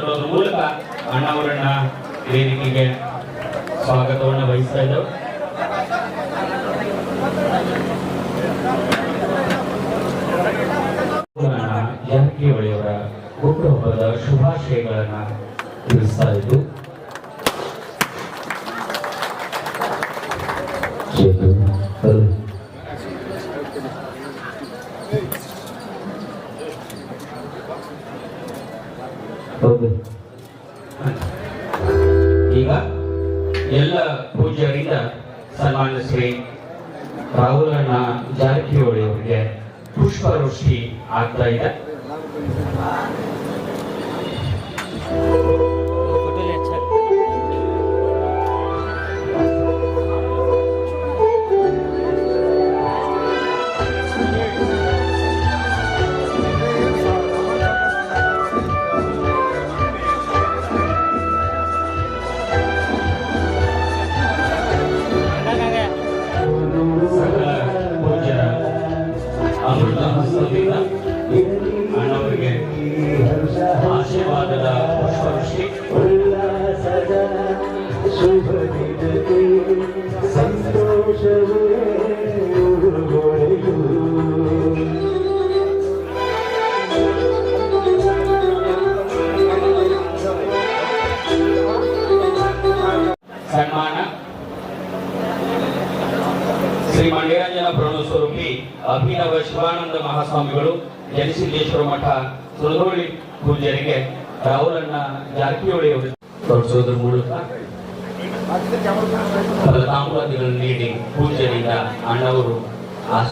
ಕೊಡೋದ್ರ ಮೂಲಕ ಅಣ್ಣವರನ್ನ ವೇದಿಕೆಗೆ ಸ್ವಾಗತವನ್ನು ವಹಿಸ್ತಾ ಇದ್ದವು ಜಾರಕಿಹೊಳಿಯವರ ಹುಟ್ಟುಹಬ್ಬದ ಶುಭಾಶಯಗಳನ್ನ ತಿಳಿಸ್ತಾ ಇದ್ದು Thank. ಹೌದು. ಈಗ ಎಲ್ಲ ಪೂಜ್ಯರಿಂದ ಸನ್ಮಾನ್ಯ ಶ್ರೀ ರಾಹುಲಣ್ಣ ಜಾರಕಿಹೊಳಿ ಅವರಿಗೆ ಪುಷ್ಪವೃಷ್ಟಿ ಆಗ್ತಾ ಇದೆ. ಆಶೀರ್ವಾದದ ಪುಷ್ಪವೃಷ್ಟಿ ಉಲ್ಲಾಸದ ಶುಭ ಸಂತೋಷವೇ ಉಡುಗೊರೆಯು ಸನ್ಮಾನ. ಶ್ರೀ ಮಂಡ್ಯರಂಜನ ಸ್ವರೂಪಿ ಅಭಿನವ ಶಿವಾನಂದ ಮಹಾಸ್ವಾಮಿಗಳು ಜನಿಸಿದ್ದೇಶ್ವರ ಮಠ ಸುರದೋಳಿ ಪೂಜ್ಯರಿಗೆ ರಾಹುಲಣ್ಣ ಜಾರಕಿಹೊಳಿ ಅವರು ತೋರಿಸೋದ್ರ ಮೂಲಕ ಫಲತಾಂಬೂಲಗಳನ್ನು ನೀಡಿ ಪೂಜ್ಯರಿಂದ ಅಣ್ಣವರು